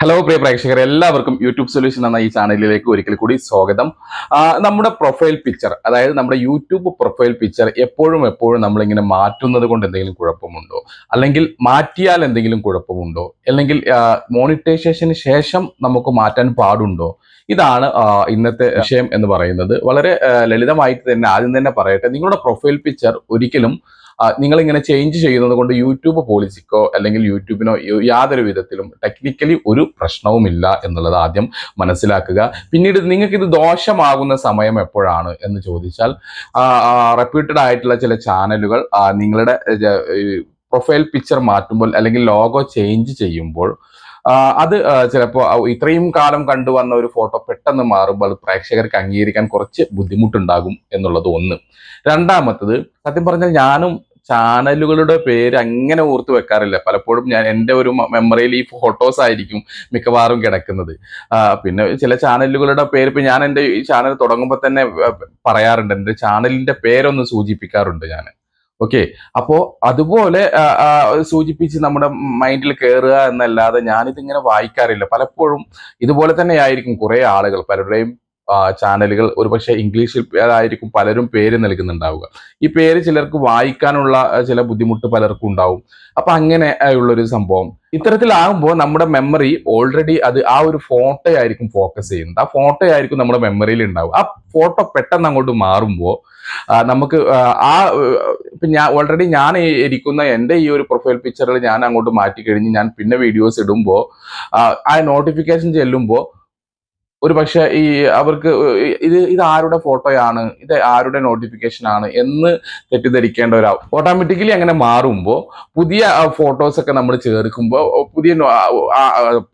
Hello പ്രിയ പ്രേക്ഷകർ എല്ലാവർക്കും YouTube solution എന്ന ഈ ചാനലിലേക്ക് ഒരിക്കൽ കൂടി സ്വാഗതം. നമ്മുടെ പ്രൊഫൈൽ പിക്ചർ അതായത് നമ്മുടെ യൂട്യൂബ് പ്രൊഫൈൽ പിക്ചർ എപ്പോഴും എപ്പോഴും നമ്മളിങ്ങനെ മാറ്റുന്നത് കൊണ്ട് എന്തെങ്കിലും കുഴപ്പമുണ്ടോ? അല്ലെങ്കിൽ മാറ്റിയാൽ എന്തെങ്കിലും കുഴപ്പമുണ്ടോ? അല്ലെങ്കിൽ മോണിറ്റൈസേഷന് ശേഷം നമുക്ക് മാറ്റാൻ പാടുണ്ടോ? ഇതാണ് ഇന്നത്തെ വിഷയം എന്ന് പറയുന്നത്. വളരെ ലളിതമായിട്ട് തന്നെ ആദ്യം തന്നെ പറയട്ടെ നിങ്ങളുടെ പ്രൊഫൈൽ പിക്ചർ ഒരിക്കലും നിങ്ങൾ ഇങ്ങനെ ചേഞ്ച് ചെയ്യുന്നത് കൊണ്ട് യൂട്യൂബ് പോളിസിക്കോ അല്ലെങ്കിൽ യൂട്യൂബിനോ യാതൊരു വിധത്തിലും ടെക്നിക്കലി ഒരു പ്രശ്നവുമില്ല എന്നുള്ളത് ആദ്യം മനസ്സിലാക്കുക. പിന്നീട് നിങ്ങൾക്ക് ഇത് ദോഷമാകുന്ന സമയം എപ്പോഴാണ് എന്ന് ചോദിച്ചാൽ റെപ്യൂട്ടഡ് ആയിട്ടുള്ള ചില ചാനലുകൾ നിങ്ങളുടെ പ്രൊഫൈൽ പിക്ചർ മാറ്റുമ്പോൾ അല്ലെങ്കിൽ ലോഗോ ചേഞ്ച് ചെയ്യുമ്പോൾ അത് ചിലപ്പോൾ ഇത്രയും കാലം കണ്ടുവന്ന ഒരു ഫോട്ടോ പെട്ടെന്ന് മാറുമ്പോൾ അത് പ്രേക്ഷകർക്ക് അംഗീകരിക്കാൻ കുറച്ച് ബുദ്ധിമുട്ടുണ്ടാകും എന്നുള്ളത് ഒന്ന്. രണ്ടാമത്തത് സത്യം പറഞ്ഞാൽ ഞാനും ചാനലുകളുടെ പേര് അങ്ങനെ ഓർത്ത് വെക്കാറില്ല. പലപ്പോഴും ഞാൻ എന്റെ ഒരു മെമ്മറിയിൽ ഈ ഫോട്ടോസ് ആയിരിക്കും മിക്കവാറും കിടക്കുന്നത്. പിന്നെ ചില ചാനലുകളുടെ പേര് ഇപ്പം ഞാൻ എന്റെ ഈ ചാനൽ തുടങ്ങുമ്പോൾ തന്നെ പറയാറുണ്ട്. എന്റെ ചാനലിന്റെ പേരൊന്ന് സൂചിപ്പിക്കാറുണ്ട് ഞാൻ. ഓക്കെ അപ്പോ അതുപോലെ സൂചിപ്പിച്ച് നമ്മുടെ മൈൻഡിൽ കയറുക എന്നല്ലാതെ ഞാനിതിങ്ങനെ വായിക്കാറില്ല. പലപ്പോഴും ഇതുപോലെ തന്നെ ആയിരിക്കും കുറെ ആളുകൾ പലരുടെയും ചാനലുകൾ ഒരുപക്ഷെ ഇംഗ്ലീഷിൽ ആയിരിക്കും പലരും പേര് നൽകുന്നുണ്ടാവുക. ഈ പേര് ചിലർക്ക് വായിക്കാനുള്ള ചില ബുദ്ധിമുട്ട് പലർക്കും ഉണ്ടാവും. അപ്പൊ അങ്ങനെ ഉള്ളൊരു സംഭവം. ഇത്തരത്തിലാകുമ്പോൾ നമ്മുടെ മെമ്മറി ഓൾറെഡി അത് ആ ഒരു ഫോട്ടോ ആയിരിക്കും ഫോക്കസ് ചെയ്യുന്നത്. ആ ഫോട്ടോ ആയിരിക്കും നമ്മുടെ മെമ്മറിയിൽ ഉണ്ടാവും ആ ഫോട്ടോ പെട്ടെന്ന് അങ്ങോട്ട് മാറുമ്പോൾ നമുക്ക് ആ, ഇപ്പം ഞാൻ ഓൾറെഡി ഞാൻ ഇരിക്കുന്ന എന്റെ ഈ ഒരു പ്രൊഫൈൽ പിക്ചറിൽ ഞാൻ അങ്ങോട്ട് മാറ്റി കഴിഞ്ഞ് ഞാൻ പിന്നെ വീഡിയോസ് ഇടുമ്പോൾ ആ നോട്ടിഫിക്കേഷൻ ചെല്ലുമ്പോൾ ഒരു പക്ഷെ ഈ അവർക്ക് ഇത് ഇത് ആരുടെ ഫോട്ടോയാണ്? ഇത് ആരുടെ നോട്ടിഫിക്കേഷൻ ആണ് എന്ന് തെറ്റിദ്ധരിക്കേണ്ട ഒരു ഓട്ടോമാറ്റിക്കലി അങ്ങനെ മാറുമ്പോൾ പുതിയ ഫോട്ടോസ് ഒക്കെ നമ്മൾ ചേർക്കുമ്പോൾ പുതിയ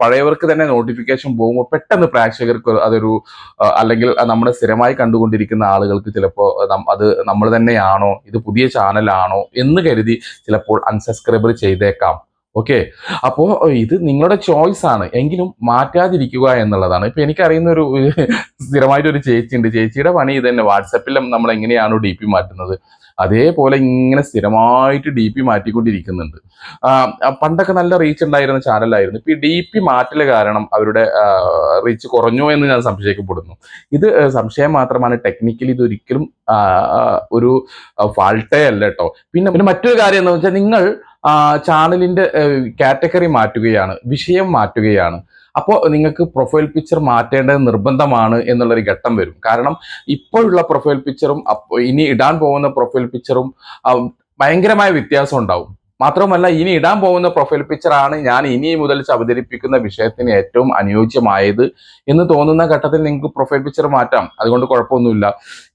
പഴയവർക്ക് തന്നെ നോട്ടിഫിക്കേഷൻ പോകുമ്പോൾ പെട്ടെന്ന് പ്രേക്ഷകർക്ക് അതൊരു അല്ലെങ്കിൽ നമ്മുടെ സ്ഥിരമായി കണ്ടുകൊണ്ടിരിക്കുന്ന ആളുകൾക്ക് ചിലപ്പോൾ അത് നമ്മൾ തന്നെയാണോ? ഇത് പുതിയ ചാനലാണോ? എന്ന് കരുതി ചിലപ്പോൾ അൺസബ്സ്ക്രൈബർ ചെയ്തേക്കാം. ഓക്കെ അപ്പോ ഇത് നിങ്ങളുടെ ചോയ്സ് ആണ്. എങ്കിലും മാറ്റാതിരിക്കുക എന്നുള്ളതാണ്. ഇപ്പൊ എനിക്കറിയുന്ന ഒരു സ്ഥിരമായിട്ട് ഒരു ചേച്ചി ഉണ്ട് ചേച്ചിയുടെ പണി ഇത് തന്നെ വാട്സപ്പിൽ നമ്മൾ എങ്ങനെയാണോ ഡി പി മാറ്റുന്നത്. അതേപോലെ ഇങ്ങനെ സ്ഥിരമായിട്ട് ഡി പി മാറ്റിക്കൊണ്ടിരിക്കുന്നുണ്ട്. പണ്ടൊക്കെ നല്ല റീച്ച് ഉണ്ടായിരുന്ന ചാനലായിരുന്നു. ഇപ്പൊ ഈ ഡി പി മാറ്റൽ കാരണം അവരുടെ റീച്ച് കുറഞ്ഞു എന്ന് ഞാൻ സംശയിക്കപ്പെടുന്നു. ഇത് സംശയം മാത്രമാണ്. ടെക്നിക്കലി ഇത് ഒരിക്കലും ആ, ആ, ഒരു ഫാൾട്ടേ അല്ല കേട്ടോ. പിന്നെ പിന്നെ മറ്റൊരു കാര്യം എന്ന് വെച്ചാൽ നിങ്ങൾ ചാനലിന്റെ കാറ്റഗറി മാറ്റുകയാണ് വിഷയം മാറ്റുകയാണ്. അപ്പോൾ നിങ്ങൾക്ക് പ്രൊഫൈൽ പിക്ചർ മാറ്റേണ്ടത് നിർബന്ധമാണ് എന്നുള്ളൊരു ഘട്ടം വരും. കാരണം ഇപ്പോഴുള്ള പ്രൊഫൈൽ പിക്ചറും ഇനി ഇടാൻ പോകുന്ന പ്രൊഫൈൽ പിക്ചറും ഭയങ്കരമായ വ്യത്യാസം ഉണ്ടാവും. മാത്രമല്ല ഇനി ഇടാൻ പോകുന്ന പ്രൊഫൈൽ പിക്ചറാണ് ഞാൻ ഇനി മുതൽ അവതരിപ്പിക്കുന്ന വിഷയത്തിന് ഏറ്റവും അനുയോജ്യമായത് എന്ന് തോന്നുന്ന ഘട്ടത്തിൽ നിങ്ങൾക്ക് പ്രൊഫൈൽ പിക്ചർ മാറ്റാം. അതുകൊണ്ട് കുഴപ്പമൊന്നുമില്ല.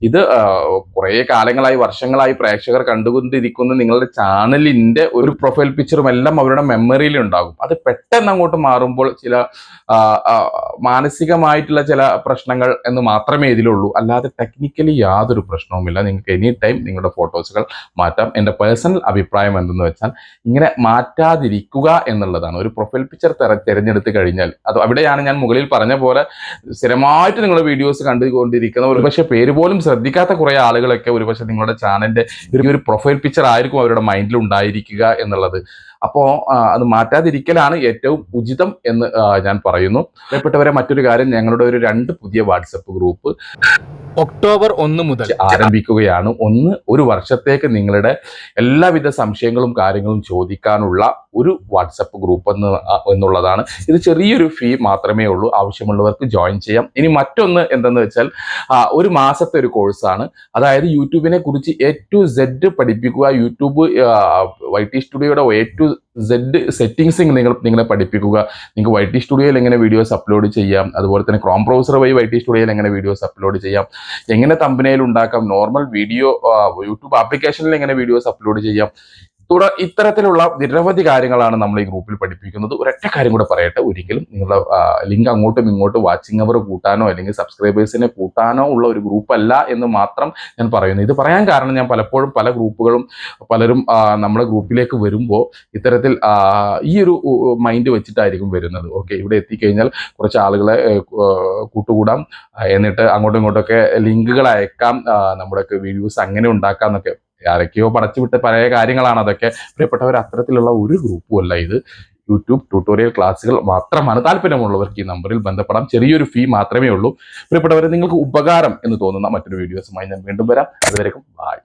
ഇത് കുറേ കാലങ്ങളായി വർഷങ്ങളായി പ്രേക്ഷകർ കണ്ടുകൊണ്ടിരിക്കുന്ന നിങ്ങളുടെ ചാനലിന്റെ ഒരു പ്രൊഫൈൽ പിക്ചറും എല്ലാം അവരുടെ മെമ്മറിയിൽ ഉണ്ടാകും. അത് പെട്ടെന്ന് അങ്ങോട്ട് മാറുമ്പോൾ ചില മാനസികമായിട്ടുള്ള ചില പ്രശ്നങ്ങൾ എന്ന് മാത്രമേ ഇതിലുള്ളൂ. അല്ലാതെ ടെക്നിക്കലി യാതൊരു പ്രശ്നവുമില്ല. നിങ്ങൾക്ക് എനി ടൈം നിങ്ങളുടെ ഫോട്ടോസുകൾ മാറ്റാം. എന്റെ പേഴ്സണൽ അഭിപ്രായം എന്തെന്ന് വെച്ചാൽ ഇങ്ങനെ മാറ്റാതിരിക്കുക എന്നുള്ളതാണ്. ഒരു പ്രൊഫൈൽ പിക്ചർ തിരഞ്ഞെടുത്ത് കഴിഞ്ഞാൽ. അത് അവിടെയാണ് ഞാൻ മുകളിൽ പറഞ്ഞ പോലെ സ്ഥിരമായിട്ട് നിങ്ങൾ വീഡിയോസ് കണ്ടുകൊണ്ടിരിക്കുന്ന ഒരു പക്ഷേ പേര് പോലും ശ്രദ്ധിക്കാത്ത കുറെ ആളുകളൊക്കെ ഒരുപക്ഷെ നിങ്ങളുടെ ചാനലിന്റെ ഒരു പ്രൊഫൈൽ പിക്ചർ ആയിരിക്കും അവരുടെ മൈൻഡിൽ ഉണ്ടായിരിക്കുക എന്നുള്ളത്. അപ്പോ അത് മാറ്റാതിരിക്കലാണ് ഏറ്റവും ഉചിതം എന്ന് ഞാൻ പറയുന്നു. പ്രിയപ്പെട്ടവരെ മറ്റൊരു കാര്യം ഞങ്ങളുടെ ഒരു രണ്ട് പുതിയ വാട്സപ്പ് ഗ്രൂപ്പ് ഒക്ടോബർ ഒന്ന് മുതൽ ആരംഭിക്കുകയാണ്. ഒന്ന് ഒരു വർഷത്തേക്ക് നിങ്ങളുടെ എല്ലാവിധ സംശയങ്ങളും കാര്യങ്ങളും ചോദിക്കാനുള്ള ഒരു വാട്സപ്പ് ഗ്രൂപ്പ് എന്ന് എന്നുള്ളതാണ്. ഇത് ചെറിയൊരു ഫീ മാത്രമേ ഉള്ളൂ. ആവശ്യമുള്ളവർക്ക് ജോയിൻ ചെയ്യാം. ഇനി മറ്റൊന്ന് എന്തെന്ന് വെച്ചാൽ ഒരു മാസത്തെ ഒരു കോഴ്സാണ് അതായത് യൂട്യൂബിനെ കുറിച്ച് എ ടു സെഡ് പഠിപ്പിക്കുക യൂട്യൂബ് വൈ ടി സ്റ്റുഡിയോയുടെ എ ടു സെഡ് സെറ്റിങ്സ് നിങ്ങൾ നിങ്ങളെ പഠിപ്പിക്കുക. നിങ്ങൾക്ക് വൈ ടി സ്റ്റുഡിയോയിൽ എങ്ങനെ വീഡിയോസ് അപ്ലോഡ് ചെയ്യാം. അതുപോലെ തന്നെ ക്രോം ബ്രൗസർ വഴി വൈ ടി സ്റ്റുഡിയോയിൽ എങ്ങനെ വീഡിയോസ് അപ്ലോഡ് ചെയ്യാം. എങ്ങനെ തമ്പനയിൽ ഉണ്ടാക്കാം. നോർമൽ വീഡിയോ യൂട്യൂബ് ആപ്ലിക്കേഷനിൽ എങ്ങനെ വീഡിയോസ് അപ്ലോഡ് ചെയ്യാം. തുട ഇത്തരത്തിലുള്ള നിരവധി കാര്യങ്ങളാണ് നമ്മൾ ഈ ഗ്രൂപ്പിൽ പഠിപ്പിക്കുന്നത്. ഒരൊറ്റ കാര്യം കൂടെ പറയട്ടെ. ഒരിക്കലും നിങ്ങളുടെ ലിങ്ക് അങ്ങോട്ടും ഇങ്ങോട്ടും വാച്ചിങ് അവർ കൂട്ടാനോ അല്ലെങ്കിൽ സബ്സ്ക്രൈബേഴ്സിനെ കൂട്ടാനോ ഉള്ള ഒരു ഗ്രൂപ്പ് അല്ല എന്ന് മാത്രം ഞാൻ പറയുന്നു. ഇത് പറയാൻ കാരണം ഞാൻ പലപ്പോഴും പല ഗ്രൂപ്പുകളും പലരും നമ്മുടെ ഗ്രൂപ്പിലേക്ക് വരുമ്പോൾ ഇത്തരത്തിൽ ഈ ഒരു മൈൻഡ് വെച്ചിട്ടായിരിക്കും വരുന്നത്. ഓക്കെ ഇവിടെ എത്തിക്കഴിഞ്ഞാൽ കുറച്ച് ആളുകളെ കൂട്ടുകൂടാം. എന്നിട്ട് അങ്ങോട്ടും ഇങ്ങോട്ടൊക്കെ ലിങ്കുകൾ അയക്കാം. നമ്മുടെയൊക്കെ വീഡിയോസ് അങ്ങനെ ഉണ്ടാക്കാം എന്നൊക്കെ ആരൊക്കെയോ പടച്ചുവിട്ട പല കാര്യങ്ങളാണ് അതൊക്കെ. പ്രിയപ്പെട്ടവർ അത്തരത്തിലുള്ള ഒരു ഗ്രൂപ്പും അല്ല ഇത്. യൂട്യൂബ് ട്യൂട്ടോറിയൽ ക്ലാസ്സുകൾ മാത്രമാണ് താല്പര്യമുള്ളവർക്ക് ഈ നമ്പറിൽ ബന്ധപ്പെടാം. ചെറിയൊരു ഫീ മാത്രമേ ഉള്ളൂ. പ്രിയപ്പെട്ടവരെ നിങ്ങൾക്ക് ഉപകാരം എന്ന് തോന്നുന്ന മറ്റൊരു വീഡിയോസുമായി ഞാൻ വീണ്ടും വരാം. അതുവരെയും ബൈ